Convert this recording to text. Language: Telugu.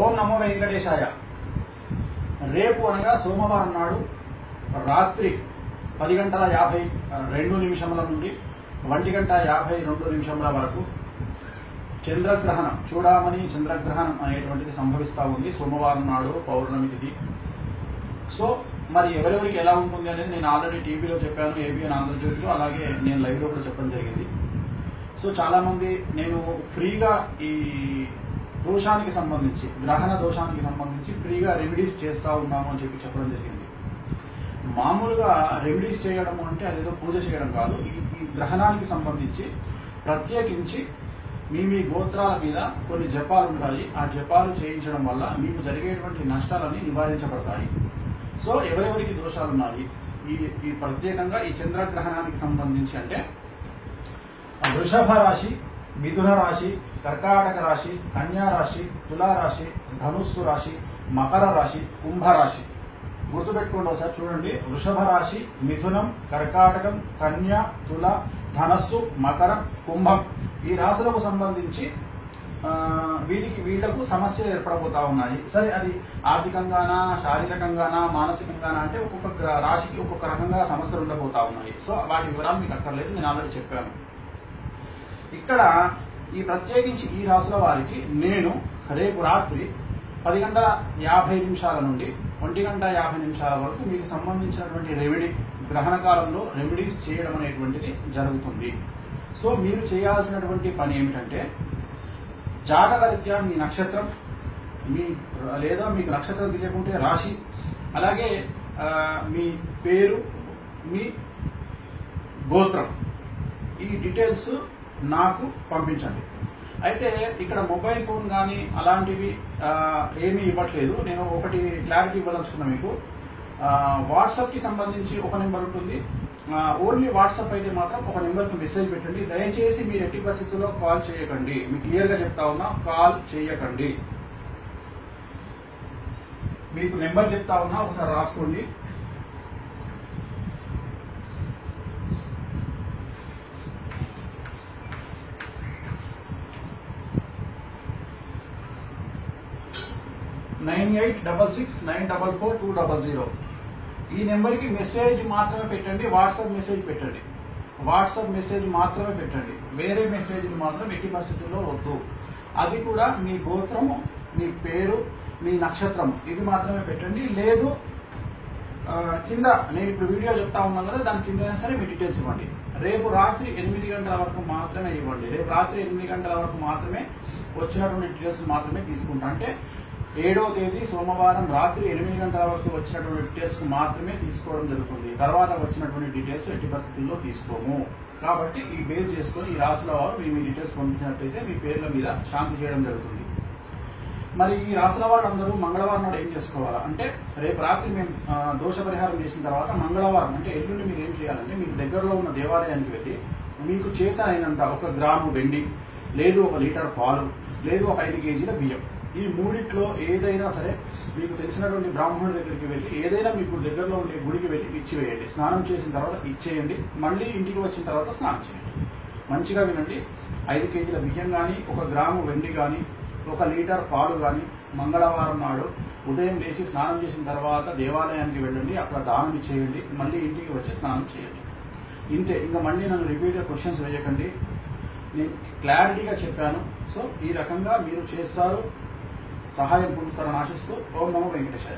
ఓం నమో వెంకటేశాయ. రేపు అనగా సోమవారం నాడు రాత్రి పది గంటల యాభై రెండు నిమిషముల నుండి ఒంటి గంట యాభై రెండు నిమిషముల వరకు చంద్రగ్రహణం చూడమని చంద్రగ్రహణం అనేటువంటిది సంభవిస్తూ ఉంది సోమవారం నాడు పౌర్ణమి తిథి. సో మరి ఎవరెవరికి ఎలా ఉంటుంది అనేది నేను ఆల్రెడీ టీవీలో చెప్పాను ఏబిఎన్ ఆంధ్రజ్యోతిలో అలాగే నేను లైవ్లో కూడా చెప్పడం జరిగింది. సో చాలామంది నేను ఫ్రీగా ఈ దోషానికి సంబంధించి గ్రహణ దోషానికి సంబంధించి ఫ్రీగా రెమెడీస్ చేస్తూ ఉన్నాము అని చెప్పి చెప్పడం జరిగింది. మామూలుగా రెమెడీస్ చేయడం అంటే అదేదో పూజ చేయడం కాదు. ఈ ఈ గ్రహణానికి సంబంధించి ప్రత్యేకించి మీ మీ గోత్రాల మీద కొన్ని జపాలు ఉంటాయి. ఆ జపాలు చేయించడం వల్ల మీకు జరిగేటువంటి నష్టాలని నివారించబడతాయి. సో ఎవరెవరికి దోషాలు ఉన్నాయి? ఈ ఈ ప్రత్యేకంగా ఈ చంద్రగ్రహణానికి సంబంధించి అంటే వృషభ రాశి మిథున రాశి కర్కాటక రాశి కన్యా రాశి తులా రాశి ధనుస్సు రాశి మకర రాశి కుంభ రాశి. గుర్తుపెట్టుకోండి ఒకసారి చూడండి. వృషభ రాశి మిథునం కర్కాటకం కన్య తుల ధనస్సు మకరం కుంభం. ఈ రాశులకు సంబంధించి ఆ, వీటికి వీళ్ళకు సమస్యలు ఏర్పడబోతా ఉన్నాయి. సరే అది ఆర్థికంగానా శారీరకంగానా మానసికంగానా అంటే ఒక్కొక్క రాశికి ఒక్కొక్క రకంగా సమస్యలు ఉండబోతా ఉన్నాయి. సో వాటి వివరాలు మీకు అక్కర్లేదు. నేను ఆల్రెడీ చెప్పాను. ఇక్కడ ఈ ప్రత్యేకించి ఈ రాసుల వారికి నేను రేపు రాత్రి పది గంటల యాభై నిమిషాల నుండి ఒంటి గంట యాభై నిమిషాల వరకు మీకు సంబంధించినటువంటి రెమెడీ గ్రహణ కాలంలో రెమెడీస్ చేయడం అనేటువంటిది జరుగుతుంది. సో మీరు చేయాల్సినటువంటి పని ఏమిటంటే జాతకరీత్యా మీ నక్షత్రం మీ లేదా మీకు నక్షత్రం తెలియకుంటే రాశి అలాగే మీ పేరు మీ గోత్రం. ఈ డీటెయిల్స్ నాకు పంపించండి. అయితే ఇక్కడ మొబైల్ ఫోన్ కానీ అలాంటివి ఏమీ ఇవ్వట్లేదు. నేను ఒకటి క్లారిటీ ఇవ్వదలుచుకున్నా మీకు. వాట్సాప్కి సంబంధించి ఒక నెంబర్ ఉంటుంది. ఓన్లీ వాట్సాప్ అయితే మాత్రం ఒక నెంబర్కి మెసేజ్ పెట్టండి. దయచేసి మీరు ఎట్టి పరిస్థితుల్లో కాల్ చేయకండి. మీకు క్లియర్గా చెప్తా ఉన్నా కాల్ చేయకండి. మీకు నెంబర్ చెప్తా ఉన్నా ఒకసారి రాసుకోండి. Nine eight double six nine double four two double zero. ఈ నెంబర్కి మెసేజ్ మాత్రమే పెట్టండి వాట్సాప్ మెసేజ్ పెట్టండి. వాట్సాప్ మెసేజ్ మాత్రమే పెట్టండి. వేరే మెసేజ్ మాత్రం ఎట్టి పరిస్థితుల్లో వద్దు. అది కూడా మీ గోత్రము మీ పేరు మీ నక్షత్రం ఇది మాత్రమే పెట్టండి. లేదు కింద నేను ఇప్పుడు వీడియో చెప్తా ఉన్నాను కదా దాని కింద సరే మీ డీటెయిల్స్ ఇవ్వండి. రేపు రాత్రి ఎనిమిది గంటల వరకు మాత్రమే ఇవ్వండి. రేపు రాత్రి ఎనిమిది గంటల వరకు మాత్రమే వచ్చినటువంటి డీటెయిల్స్ మాత్రమే తీసుకుంటా. అంటే ఏడో తేదీ సోమవారం రాత్రి ఎనిమిది గంటల వరకు వచ్చినటువంటి డీటెయిల్స్ మాత్రమే తీసుకోవడం జరుగుతుంది. తర్వాత వచ్చినటువంటి డీటెయిల్స్ ఎట్టి పరిస్థితుల్లో తీసుకోము. కాబట్టి ఈ బేస్ చేసుకొని ఈ రాసుల వారు మీ డీటెయిల్స్ పంపించినట్లయితే మీ పేర్ల మీద శాంతి చేయడం జరుగుతుంది. మరి ఈ రాసుల వాళ్ళందరూ మంగళవారం నాడు ఏం చేసుకోవాలా? అంటే రేపు రాత్రి మేము దోష పరిహారం చేసిన తర్వాత మంగళవారం అంటే ఎల్లుండి మీరు ఏం చేయాలంటే మీకు దగ్గరలో ఉన్న దేవాలయానికి వెళ్ళి మీకు చేత అయినంత ఒక గ్రాము వెండి లేదు ఒక లీటర్ పాలు లేదు ఒక ఐదు కేజీల బియ్యం. ఈ మూడిట్లో ఏదైనా సరే మీకు తెలిసినటువంటి బ్రాహ్మణుడి దగ్గరికి వెళ్ళి ఏదైనా మీకు దగ్గరలో ఉండే గుడికి వెళ్ళి ఇచ్చివేయండి స్నానం చేసిన తర్వాత ఇచ్చేయండి. మళ్ళీ ఇంటికి వచ్చిన తర్వాత స్నానం చేయండి. మంచిగా వినండి. ఐదు కేజీల బియ్యం కానీ ఒక గ్రాము వెండి కానీ ఒక లీటర్ పాలు కానీ మంగళవారం నాడు ఉదయం లేచి స్నానం చేసిన తర్వాత దేవాలయానికి వెళ్ళండి. అక్కడ దానం చేయండి. మళ్ళీ ఇంటికి వచ్చి స్నానం చేయండి. ఇంతే. ఇంకా మళ్ళీ నన్ను రిపీటెడ్ క్వశ్చన్స్ వేయకండి. నేను క్లారిటీగా చెప్పాను. సో ఈ రకంగా మీరు చేస్తారు. సహాయం పొందుతారని ఆశిస్తూ ఓం నమో వెంకటేశాయ.